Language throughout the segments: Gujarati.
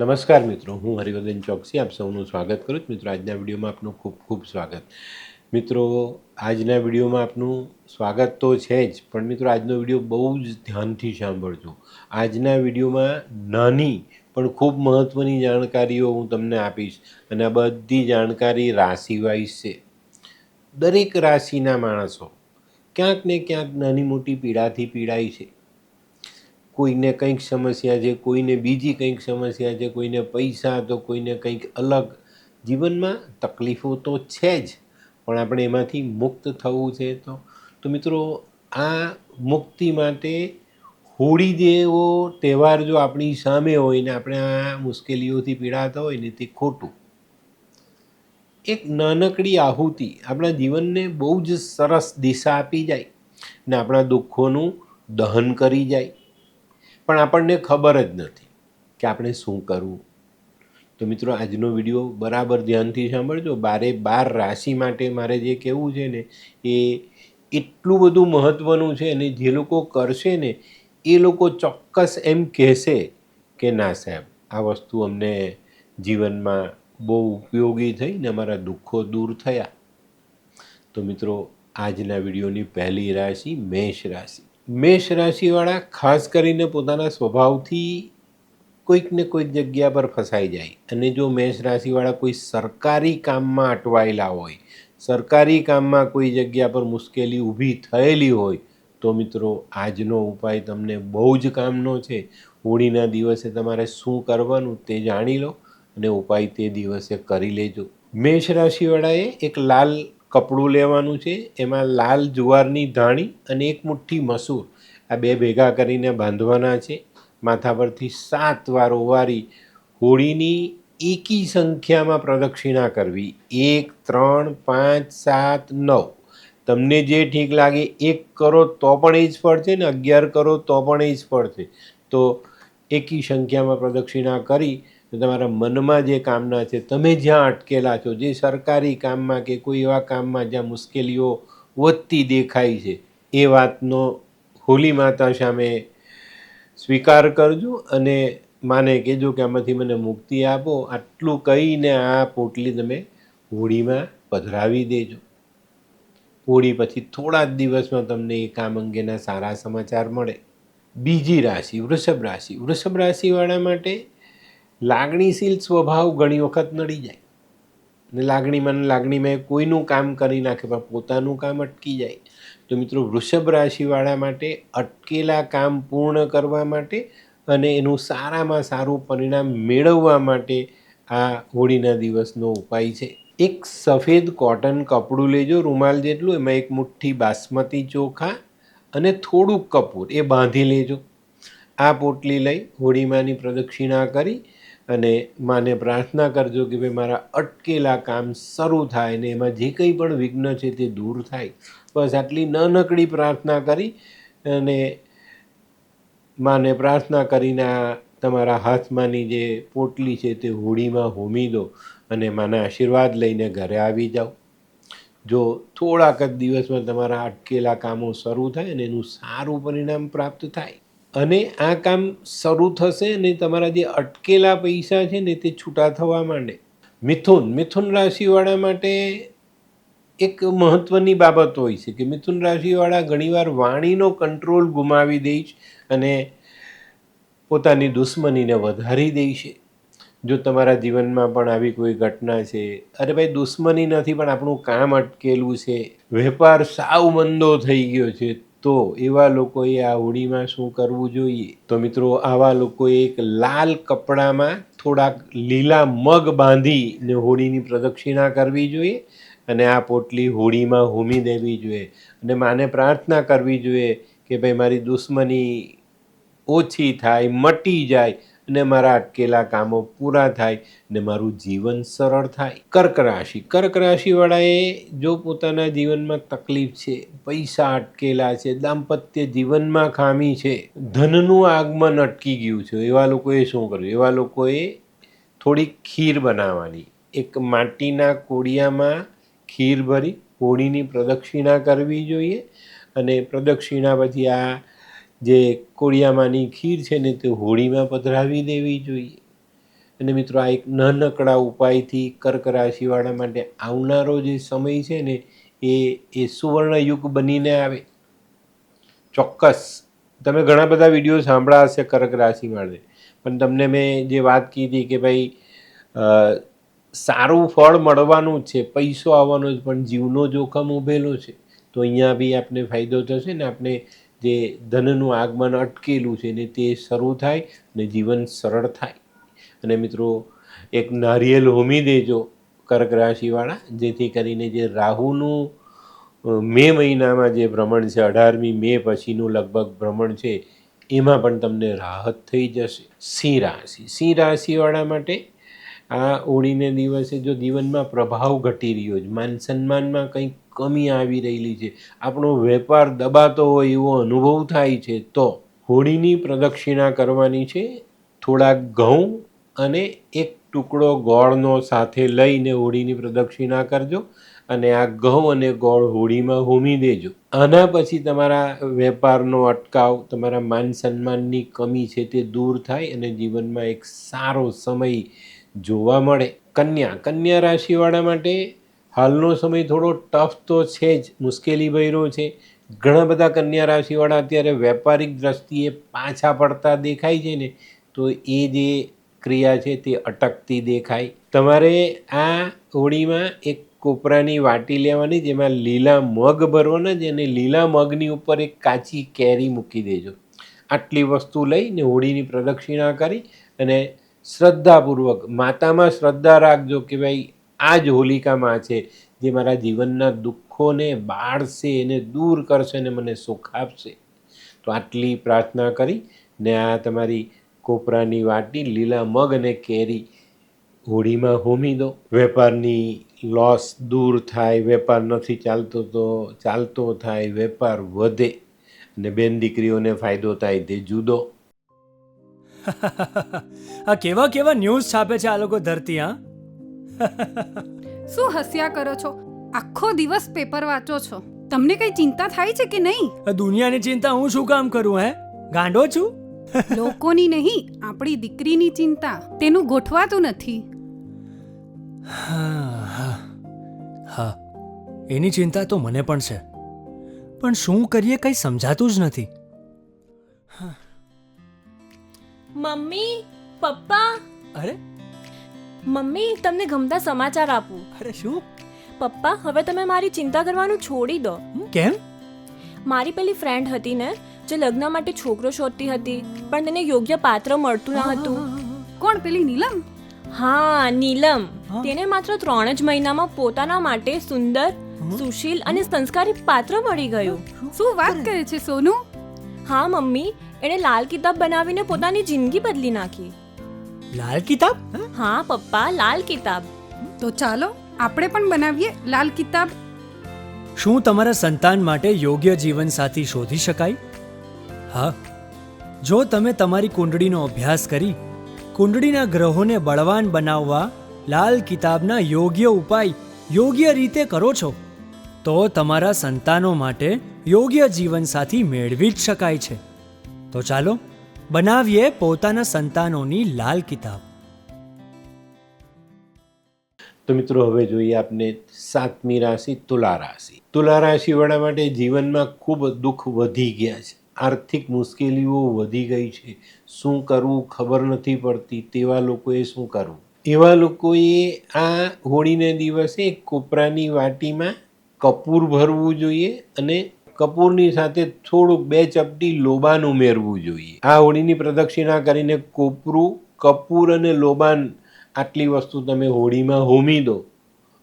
નમસ્કાર મિત્રો, હું હરિવર્ધન ચોકસી, આપ સૌનું સ્વાગત કરું છું. મિત્રો, આજના વિડીયોમાં આપનું ખૂબ ખૂબ સ્વાગત. મિત્રો, આજના વિડીયોમાં આપનું સ્વાગત તો છે જ, પણ મિત્રો, આજનો વીડિયો બહુ જ ધ્યાનથી સાંભળજો. આજના વિડીયોમાં નાની, પણ ખૂબ મહત્ત્વની જાણકારીઓ હું તમને આપીશ, અને આ બધી જાણકારી રાશિ વાઇઝ છે. દરેક રાશિના માણસો ક્યાંક ને ક્યાંક નાની મોટી પીડાથી પીડાય છે. કોઈને કંઈક સમસ્યા છે, કોઈને બીજી કંઈક સમસ્યા છે, કોઈને પૈસા, તો કોઈને કંઈક અલગ. જીવનમાં તકલીફો તો છે જ, પણ આપણે એમાંથી મુક્ત થવું છે તો. તો મિત્રો, આ મુક્તિ માટે હોળી જેવો તહેવાર જો આપણી સામે હોય ને આપણે આ મુશ્કેલીઓથી પીડાતા હોય ને તે ખોટું. એક નાનકડી આહુતિ આપણા જીવનને બહુ જ સરસ દિશા આપી જાય ને આપણા દુઃખોનું દહન કરી જાય. પણ આપણને ખબર જ નથી કે આપણે શું કરવું. તો મિત્રો, આજનો વીડિયો બરાબર ધ્યાનથી સાંભળજો. બારે બાર રાશિ માટે મારે જે કહેવું છે ને, એ એટલું બધું મહત્ત્વનું છે અને જે લોકો કરશે ને, એ લોકો ચોક્કસ એમ કહેશે કે ના સાહેબ, આ વસ્તુ અમને જીવનમાં બહુ ઉપયોગી થઈ ને અમારા દુઃખો દૂર થયા. તો મિત્રો, આજના વિડીયોની પહેલી રાશિ મેષ રાશિ. મેષ રાશિવાળા ખાસ કરીને પોતાના સ્વભાવથી કોઈક ને કોઈક જગ્યા પર ફસાઈ જાય. અને જો મેષ રાશિવાળા કોઈ સરકારી કામમાં અટવાયેલા હોય, સરકારી કામમાં કોઈ જગ્યા પર મુશ્કેલી ઊભી થયેલી હોય, તો મિત્રો આજનો ઉપાય તમને બહુ જ કામનો છે. હોળીના દિવસે તમારે શું કરવાનું તે જાણી લો અને ઉપાય તે દિવસે કરી લેજો. મેષ રાશિવાળાએ એક લાલ કપડું લેવાનું છે, એમાં લાલ જુવારની ધાણી અને એક મુઠ્ઠી મસૂર. આ બે ભેગા કરીને બાંધવાના છે. માથા પરથી સાત વાર ઓવારી હોળીની એકી સંખ્યામાં પ્રદક્ષિણા કરવી. એક, ત્રણ, પાંચ, સાત, નવ. તમને જે ઠીક લાગે એક કરો તો પણ એ જ ફળ છે ને અગિયાર કરો તો પણ એ જ ફળ છે. તો એકી સંખ્યામાં પ્રદક્ષિણા કરી તમારા મનમાં જે કામના છે, તમે જ્યાં અટકેલા છો, જે સરકારી કામમાં કે કોઈ એવા કામમાં જ્યાં મુશ્કેલીઓ વધતી દેખાય છે, એ વાતનો હોલી માતા સામે સ્વીકાર કરજો અને માને કહેજો કે આમાંથી મને મુક્તિ આપો. આટલું કહીને આ પોટલી તમે હોળીમાં પધરાવી દેજો. હોળી પછી થોડા જ દિવસમાં તમને એ કામ અંગેના સારા સમાચાર મળે. બીજી રાશિ, વૃષભ રાશિ. વૃષભ રાશિવાળા માટે લાગણીશીલ સ્વભાવ ઘણી વખત નડી જાય. ને લાગણીમાં લાગણીમાં કોઈનું કામ કરી નાખે પણ પોતાનું કામ અટકી જાય. તો મિત્રો વૃષભ રાશિવાળા માટે અટકેલા કામ પૂર્ણ કરવા માટે અને એનું સારામાં સારું પરિણામ મેળવવા માટે આ હોળીના દિવસનો ઉપાય છે. એક સફેદ કોટન કપડું લેજો, રૂમાલ જેટલું, એમાં એક મુઠ્ઠી બાસમતી ચોખા અને થોડુંક કપૂર એ બાંધી લેજો. આ પોટલી લઈ હોળીમાની પ્રદક્ષિણા કરી અને માને પ્રાર્થના કરજો કે ભાઈ મારા અટકેલા કામ શરૂ થાય ને એમાં જે કંઈ પણ વિઘ્ન છે તે દૂર થાય. બસ આટલી નાનકડી પ્રાર્થના કરી અને માને પ્રાર્થના કરીને તમારા હાથમાંની જે પોટલી છે તે હોળીમાં હોમી દો અને માના આશીર્વાદ લઈને ઘરે આવી જાઓ. જો થોડાક જ દિવસમાં તમારા અટકેલા કામો શરૂ થાય અને એનું સારું પરિણામ પ્રાપ્ત થાય અને આ કામ શરૂ થશે અને તમારા જે અટકેલા પૈસા છે ને તે છૂટા થવા માંડે. મિથુન મિથુન રાશિવાળા માટે એક મહત્ત્વની બાબત હોય છે કે મિથુન રાશિવાળા ઘણીવાર વાણીનો કંટ્રોલ ગુમાવી દે છે અને પોતાની દુશ્મનીને વધારી દે છે. જો તમારા જીવનમાં પણ આવી કોઈ ઘટના છે, અરે ભાઈ દુશ્મની નથી પણ આપણું કામ અટકેલું છે. વેપાર સાવ મંદો થઈ ગયો છે. તો એવા લોકોએ આ હોળીમાં શું કરવું જોઈએ? તો મિત્રો, આવા લોકોએ એક લાલ કપડામાં થોડાક લીલા મગ બાંધીને હોળીની પ્રદક્ષિણા કરવી જોઈએ અને આ પોટલી હોળીમાં હોમી દેવી જોઈએ. અને માને પ્રાર્થના કરવી જોઈએ કે ભાઈ મારી દુશ્મની ઓછી થાય, મટી જાય અને મારા અટકેલા કામો પૂરા થાય ને મારું જીવન સરળ થાય. કર્ક રાશિ. કર્ક રાશિવાળાએ જો પોતાના જીવનમાં તકલીફ છે, પૈસા અટકેલા છે, દાંપત્ય જીવનમાં ખામી છે, ધનનું આગમન અટકી ગયું છે, એવા લોકોએ શું કર્યું? એવા લોકોએ થોડીક ખીર બનાવવાની. એક માટીના કોડિયામાં ખીર ભરી હોળીની પ્રદક્ષિણા કરવી જોઈએ અને પ્રદક્ષિણા પછી આ જે કોળિયામાંની ખીર છે ને તે હોળીમાં પધરાવી દેવી જોઈએ. અને મિત્રો, આ એક નાનકડા ઉપાયથી કર્ક રાશિવાળા માટે આવનારો જે સમય છે ને, એ એ સુવર્ણયુગ બનીને આવે. ચોક્કસ. તમે ઘણા બધા વીડિયો સાંભળ્યા હશે કર્ક રાશિ માટે પણ તમને મેં જે વાત કીધી કે ભાઈ સારું ફળ મળવાનું જ છે, પૈસો આવવાનો છે પણ જીવનો જોખમ ઊભેલો છે. તો અહીંયા બી આપને ફાયદો થશે ને આપણે જે ધનનું આગમન અટકેલું છે ને તે શરૂ થાય ને જીવન સરળ થાય. અને મિત્રો, એક નારિયેલ હોમી દેજો કર્ક રાશિવાળા, જેથી કરીને જે રાહુનું મે મહિનામાં જે ભ્રમણ છે, અઢારમી મે પછીનું લગભગ ભ્રમણ છે, એમાં પણ તમને રાહત થઈ જશે. સિંહ રાશિ. સિંહ રાશિવાળા માટે આ હોળીને દિવસે જો જીવનમાં પ્રભાવ ઘટી રહ્યો છે, માન સન્માનમાં કંઈક કમી આવી રહેલી છે, આપણો વેપાર દબાતો હોય એવો અનુભવ થાય છે, તો હોળીની પ્રદક્ષિણા કરવાની છે, થોડાક ઘઉં અને એક ટુકડો ગોળનો સાથે લઈને હોળીની પ્રદક્ષિણા કરજો અને આ ઘઉં અને ગોળ હોળીમાં હોમી દેજો. આના પછી તમારા વેપારનો અટકાવ, તમારા માન સન્માનની કમી છે તે દૂર થાય અને જીવનમાં એક સારો સમય જોવા મળે. કન્યા. કન્યા રાશિવાળા માટે હાલનો સમય થોડો ટફ તો છે જ, મુશ્કેલી ભર્યો છે. ઘણા બધા કન્યા રાશિવાળા અત્યારે વેપારિક દ્રષ્ટિએ પાછા પડતા દેખાય છે ને, તો એ જે ક્રિયા છે તે અટકતી દેખાય. તમારે આ હોળીમાં એક કોપરાની વાટી લેવાની, જેમાં લીલા મગ ભરવાના જ અને લીલા મગની ઉપર એક કાચી કેરી મૂકી દેજો. આટલી વસ્તુ લઈને હોળીની પ્રદક્ષિણા કરી અને શ્રદ્ધાપૂર્વક, માતામાં શ્રદ્ધા રાખજો કે ભાઈ, આ જ હોલિકામાં છે જે મારા જીવનના દુઃખોને બાળશે, એને દૂર કરશે અને મને સુખ આપશે. તો આટલી પ્રાર્થના કરી ને આ તમારી કોપરાની વાટી, લીલા મગ અને કેરી હોળીમાં હોમી દો. વેપારની લોસ દૂર થાય, વેપાર નથી ચાલતો તો ચાલતો થાય, વેપાર વધે અને બેન દીકરીઓને ફાયદો થાય તે જુદો. આ કેવા કેવા ન્યૂઝ છાપે છે આ લોકો ધરતી હા? શું હસ્યા કરો છો? આખો દિવસ પેપર વાંચો છો. તમને કઈ ચિંતા થાય છે કે નહીં? આ દુનિયાની ચિંતા હું શું કામ કરું હે? ગાંડો છું? લોકોની નહીં આપણી દીકરીની ચિંતા. તેનું ગોઠવાતું નથી. હા હા. એની ચિંતા તો મને પણ છે. પણ શું કરીએ કંઈ સમજાતું જ નથી. Mummy papa. અરે? મમ્મી તમને ગમતા સમાચાર આપું. અરે શું? પપ્પા હવે તમે મારી ચિંતા કરવાનું છોડી દો. કેમ? મારી પેલી ફ્રેન્ડ હતી ને જે લગ્ન માટે છોકરો શોધતી હતી પણ તેને યોગ્ય પાત્ર મળતું ન હતું. કોણ પેલી નીલમ? હા નીલમ. તેને માત્ર ત્રણ જ મહિનામાં પોતાના માટે સુંદર સુશીલ અને સંસ્કારી પાત્ર મળી ગયું. શું વાત કરે છે સોનુ? હા મમ્મી. એણે લાલ કિતાબ બનાવીને પોતાની જિંદગી બદલી નાખી. લાલ કિતાબ? હા? પપ્પા લાલ કિતાબ. તો ચાલો આપણે પણ બનાવીએ લાલ કિતાબ. શું તમારા સંતાન માટે યોગ્ય જીવનસાથી શોધી શકાય? હા. જો તમે તમારી કુંડળીનો અભ્યાસ કરી કુંડળીના ગ્રહોને બળવાન બનાવવા લાલ કિતાબના યોગ્ય ઉપાય યોગ્ય રીતે કરો છો તો તમારા સંતાનો માટે યોગ્ય જીવનસાથી મેળવી જ શકાય છે. તો ચાલો બનાવીએ પોતાના સંતાનોની લાલ કિતાબ. તો મિત્રો, હવે જોઈએ આપને સાતમી રાશિ, તુલા રાશિ. તુલા રાશિવાળા માટે જીવનમાં ખૂબ દુઃખ વધી ગયા છે. આર્થિક મુશ્કેલીઓ વધી ગઈ છે. શું કરવું ખબર નથી પડતી. તેવા લોકોએ શું કરવું? એવા લોકોએ આ હોળીને દિવસે કોપરાની વાટીમાં કપૂર ભરવું જોઈએ અને કપૂરની સાથે થોડુંક બે ચપટી લોબાન ઉમેરવું જોઈએ. આ હોળીની પ્રદક્ષિણા કરીને કોપરું, કપૂર અને લોબાન આટલી વસ્તુ તમે હોળીમાં હોમી દો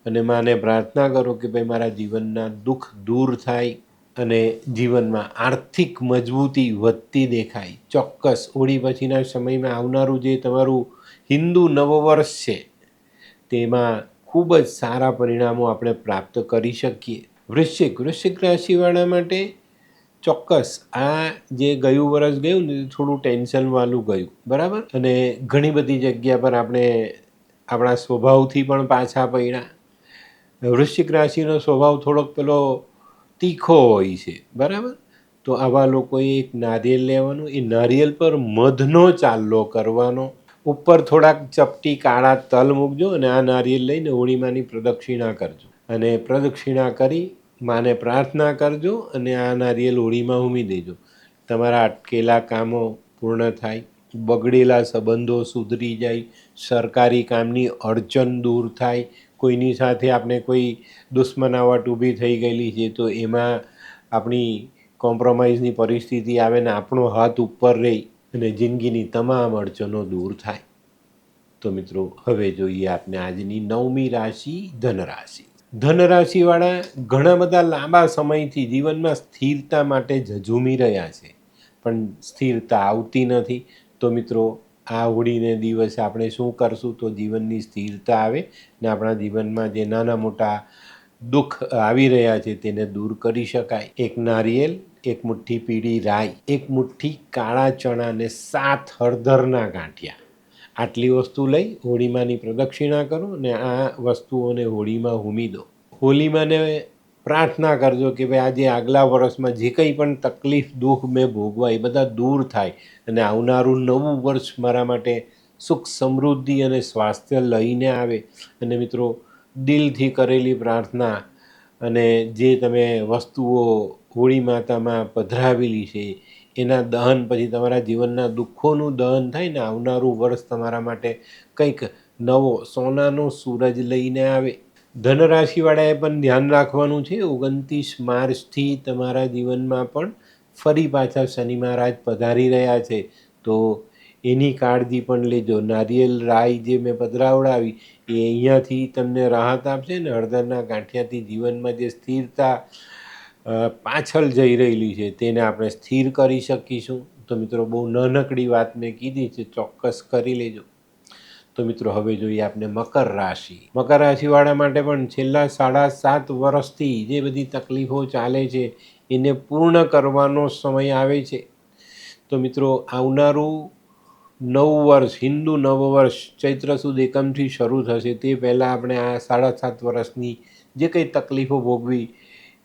અને માને પ્રાર્થના કરો કે ભાઈ મારા જીવનના દુઃખ દૂર થાય અને જીવનમાં આર્થિક મજબૂતી વધતી દેખાય. ચોક્કસ, હોળી પછીના સમયમાં આવનારું જે તમારું હિન્દુ નવવર્ષ છે, તેમાં ખૂબ જ સારા પરિણામો આપણે પ્રાપ્ત કરી શકીએ. વૃશ્ચિક. વૃશ્ચિક રાશિવાળા માટે ચોક્કસ આ જે ગયું વરસ ગયું ને થોડું ટેન્શનવાળું ગયું. બરાબર? અને ઘણી બધી જગ્યા પર આપણે આપણા સ્વભાવથી પણ પાછા પડ્યા. વૃશ્ચિક રાશિનો સ્વભાવ થોડોક પેલો તીખો હોય છે. બરાબર? તો આવા લોકોએ એક નારિયેલ લેવાનું, એ નારિયેલ પર મધનો ચાલ્લો કરવાનો. ઉપર થોડાક ચપટી કાળા તલ મૂકજો અને આ નારિયેલ લઈને હોળીમાની પ્રદક્ષિણા કરજો. અને પ્રદક્ષિણા કરી માને પ્રાર્થના કરજો અને આ નારિયેલ હોળીમાં ઉમી દેજો. તમારા અટકેલા કામો પૂર્ણ થાય, બગડેલા સંબંધો સુધરી જાય, સરકારી કામની અડચણ દૂર થાય, કોઈની સાથે આપણે કોઈ દુશ્મનાવટ ઊભી થઈ ગયેલી છે તો એમાં આપણી કોમ્પ્રોમાઇઝની પરિસ્થિતિ આવે ને આપણો હાથ ઉપર રહી અને જિંદગીની તમામ અડચણો દૂર થાય. તો મિત્રો, હવે જોઈએ આપણે આજની નવમી રાશિ ધનરાશિ. ધનરાશિવાળા ઘણા બધા લાંબા સમયથી જીવનમાં સ્થિરતા માટે ઝઝૂમી રહ્યા છે. પણ સ્થિરતા આવતી નથી. તો મિત્રો, આ હોળીને દિવસે આપણે શું કરશું? તો જીવનની સ્થિરતા આવે ને આપણા જીવનમાં જે નાના મોટા દુઃખ આવી રહ્યા છે તેને દૂર કરી શકાય. એક નારિયેલ, એક મુઠ્ઠી પીળી રાઈ, એક મુઠ્ઠી કાળા ચણા અને સાત હળદરના ગાંઠિયા. આટલી વસ્તુ લઈ, હોળીમાની પ્રદક્ષિણા કરો ને આ વસ્તુઓને હોળીમાં હુમી દો. હોળીમાને પ્રાર્થના કરજો કે ભાઈ આજે આગલા વર્ષમાં જે કંઈ પણ તકલીફ, દુઃખ મેં ભોગવા એ બધા દૂર થાય અને આવનારું નવું વર્ષ મારા માટે સુખ સમૃદ્ધિ અને સ્વાસ્થ્ય લઈને આવે. અને મિત્રો, દિલથી કરેલી પ્રાર્થના અને જે તમે વસ્તુઓ હોળી માતામાં પધરાવેલી છે એના દહન પછી તમારા જીવનના દુઃખોનું દહન થાય ને આવનારું વર્ષ તમારા માટે કંઈક નવો સોનાનો સૂરજ લઈને આવે. ધનરાશિવાળાએ પણ ધ્યાન રાખવાનું છે, ઓગણત્રીસ માર્ચથી તમારા જીવનમાં પણ ફરી પાછા શનિ મહારાજ પધારી રહ્યા છે. તો એની કાળજી પણ લેજો. નારિયેલ રાઈ જે મેં પધરાવડાવી, એ અહીંયાથી તમને રાહત આપશે ને હળદરના ગાંઠિયાથી જીવનમાં જે સ્થિરતા પાછળ જઈ રહેલી છે, તેને આપણે સ્થિર કરી શકીશું. તો મિત્રો, બહુ નાનકડી વાત મેં કીધી છે, ચોક્કસ કરી લેજો. તો મિત્રો, હવે જોઈએ આપણે મકર રાશિ. મકર રાશિવાળા માટે પણ છેલ્લા સાડા સાત વર્ષથી જે બધી તકલીફો ચાલે છે, એને પૂર્ણ કરવાનો સમય આવે છે. તો મિત્રો, આવનારું નવું વર્ષ, હિન્દુ નવ વર્ષ, ચૈત્ર સુદ એકમથી શરૂ થશે. તે પહેલાં આપણે આ સાડા સાત વર્ષની જે કંઈ તકલીફો ભોગવી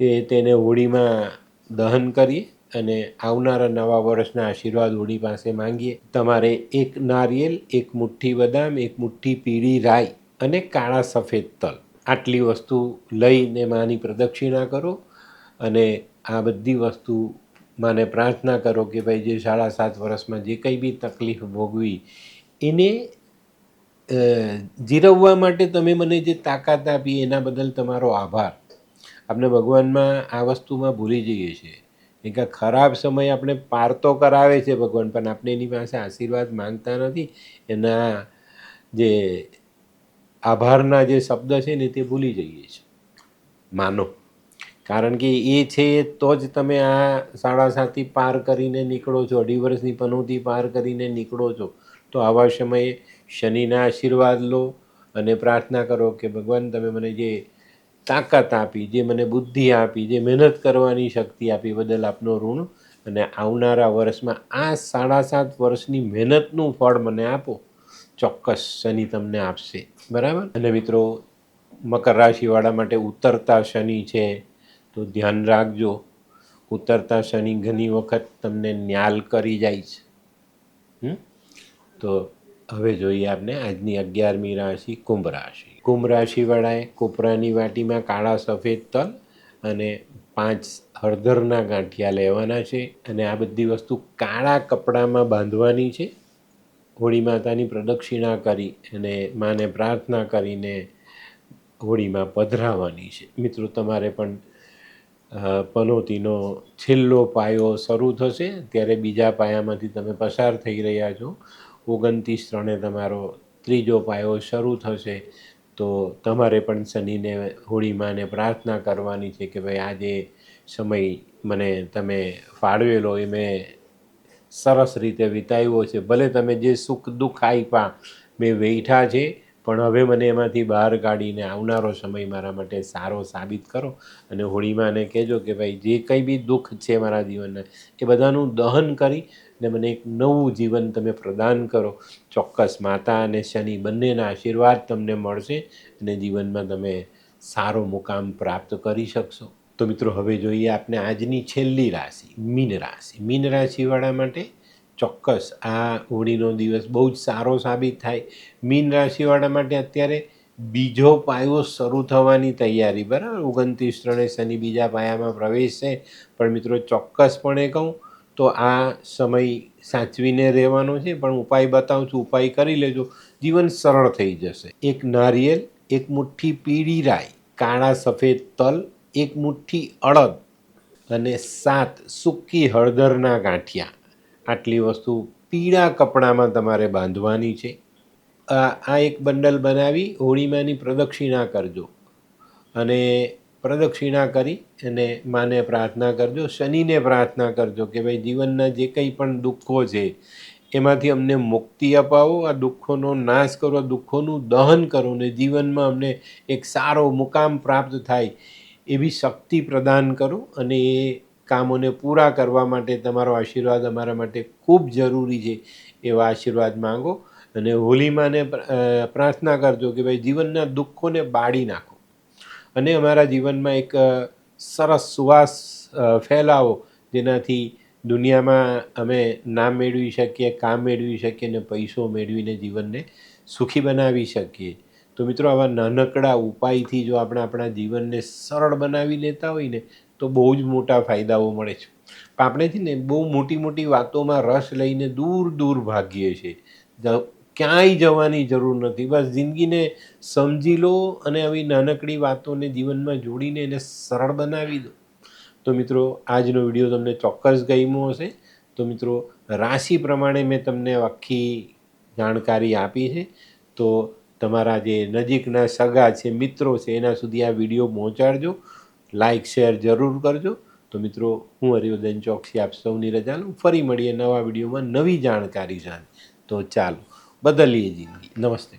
એ તેને હોળીમાં દહન કરીએ અને આવનારા નવા વર્ષના આશીર્વાદ હોળી પાસે માંગીએ. તમારે એક નારિયેલ, એક મુઠ્ઠી બદામ, એક મુઠ્ઠી પીળી રાઈ અને કાળા સફેદ તલ આટલી વસ્તુ લઈને માની પ્રદક્ષિણા કરો અને આ બધી વસ્તુ માને પ્રાર્થના કરો કે ભાઈ જે સાડા સાત વર્ષમાં જે કંઈ બી તકલીફ ભોગવી એને જીરવવા માટે તમે મને જે તાકાત આપી એના બદલ તમારો આભાર. આપણે ભગવાનમાં આ વસ્તુમાં ભૂલી જઈએ છીએ. કારણ કે ખરાબ સમય આપણે પાર તો કરાવે છે ભગવાન, પણ આપણે એની પાસે આશીર્વાદ માંગતા નથી. એના જે આભારના જે શબ્દ છે ને તે ભૂલી જઈએ છીએ. માનો. કારણ કે એ છે તો જ તમે આ સાડા સાતથી પાર કરીને નીકળો છો, અઢી વર્ષની પનોતી પાર કરીને નીકળો છો. તો આવા સમયે શનિના આશીર્વાદ લો અને પ્રાર્થના કરો કે ભગવાન, તમે મને જે તાકાત આપી, જે મને બુદ્ધિ આપી, જે મહેનત કરવાની શક્તિ આપી બદલ આપનો ઋણ અને આવનારા વર્ષમાં આ સાડા સાત વર્ષની મહેનતનું ફળ મને આપો, ચોક્કસ શનિ તમને આપશે. બરાબર? અને મિત્રો, મકર રાશિવાળા માટે ઉતરતા શનિ છે, તો ધ્યાન રાખજો. ઉતરતા શનિ ઘણી વખત તમને ન્યાલ કરી જાય છે. તો હવે જોઈએ આપણે આજની અગિયારમી રાશિ કુંભ રાશિ. કુંભ રાશિવાળાએ કોપરાની વાટીમાં કાળા સફેદ તલ અને પાંચ હળદરના ગાંઠિયા લેવાના છે અને આ બધી વસ્તુ કાળા કપડામાં બાંધવાની છે. હોળી માતાની પ્રદક્ષિણા કરી અને માને પ્રાર્થના કરીને હોળીમાં પધરાવવાની છે. મિત્રો, તમારે પણ પનોતીનો છેલ્લો પાયો શરૂ થશે. ત્યારે બીજા પાયામાંથી તમે પસાર થઈ રહ્યા છો. ઓગણત્રીસ ત્રણે તમારો ત્રીજો પાયો શરૂ થશે, તો તમારે પણ શનિને, હોળીમાને પ્રાર્થના કરવાની છે કે ભાઈ આજે સમય મને તમે ફાળવેલો, એ મેં સરસ રીતે વિતાવ્યો છે. ભલે તમે જે સુખ દુઃખ આપ્યા મેં વેઠા છે, પણ હવે મને એમાંથી બહાર કાઢીને આવનારો સમય મારા માટે સારો સાબિત કરો અને હોળીમાં કહેજો કે ભાઈ જે કંઈ બી દુઃખ છે મારા જીવનના, એ બધાનું દહન કરી ને મને એક નવું જીવન તમે પ્રદાન કરો. ચોક્કસ માતા અને શનિ બંનેના આશીર્વાદ તમને મળશે અને જીવનમાં તમે સારો મુકામ પ્રાપ્ત કરી શકશો. તો મિત્રો, હવે જોઈએ આપણે આજની છેલ્લી રાશિ, મીન રાશિ. મીન રાશિવાળા માટે ચોક્કસ આ હોળીનો દિવસ બહુ જ સારો સાબિત થાય. મીન રાશિવાળા માટે અત્યારે બીજો પાયો શરૂ થવાની તૈયારી, બરાબર? ઓગણત્રીસ ત્રણે શનિ બીજા પાયામાં પ્રવેશ છે પણ મિત્રો, ચોક્કસપણે કહું તો આ સમય સાચવીને રહેવાનો છે, પણ ઉપાય બતાવું છું, ઉપાય કરી લેજો. જીવન સરળ થઈ જશે. એક નારિયેલ, એક મુઠ્ઠી પીળી રાઈ, કાળા સફેદ તલ, એક મુઠ્ઠી અડદ અને સાત સૂકી હળદરના ગાંઠિયા. આટલી વસ્તુ પીળા કપડામાં તમારે બાંધવાની છે. આ એક બંડલ બનાવી, હોળીમાંની પ્રદક્ષિણા કરજો. અને પ્રદક્ષિણા કરી અને માને પ્રાર્થના કરજો, શનિને પ્રાર્થના કરજો કે ભાઈ જીવનના જે કંઈ પણ દુઃખો છે, એમાંથી અમને મુક્તિ અપાવો, આ દુઃખોનો નાશ કરો દુઃખોનું દહન કરો ને જીવનમાં અમને એક સારો મુકામ પ્રાપ્ત થાય એવી શક્તિ પ્રદાન કરો અને એ કામોને પૂરા કરવા માટે તમારો આશીર્વાદ અમારા માટે ખૂબ જરૂરી છે એવા આશીર્વાદ માંગો અને હોલીમાને પ્ર- પ્રાર્થના કરજો કે ભાઈ જીવનના દુઃખોને બાળી નાખો. અને અમારા જીવનમાં એક સરસ સુવાસ ફેલાવો જેનાથી દુનિયામાં અમે નામ મેળવી શકીએ, કામ મેળવી શકીએ અને પૈસો મેળવીને જીવનને સુખી બનાવી શકીએ. તો મિત્રો, આવા નાનકડા ઉપાયથી જો આપણે આપણા જીવનને સરળ બનાવી લેતા હોય ને, તો બહુ જ મોટા ફાયદાઓ મળે છે. આપણેથી ને બહુ મોટી મોટી વાતોમાં રસ લઈને દૂર દૂર ભાગીએ છીએ. ક્યાંય જવાની જરૂર નથી. બસ જિંદગીને સમજી લો અને આવી નાનકડી વાતોને જીવનમાં જોડીને એને સરળ બનાવી દો. તો મિત્રો, આજનો વીડિયો તમને ચોક્કસ ગમ્યો હશે. તો મિત્રો, રાશિ પ્રમાણે મેં તમને આખી જાણકારી આપી છે. તો તમારા જે નજીકના સગા છે, મિત્રો છે, એના સુધી આ વીડિયો પહોંચાડજો. લાઇક શેર જરૂર કરજો. તો મિત્રો, હું હરિવર્ધન ચોકસી આપ સૌની રજા લઉં. ફરી મળીએ નવા વિડીયોમાં નવી જાણકારી સાથે. તો ચાલો. बदलिए जी नमस्ते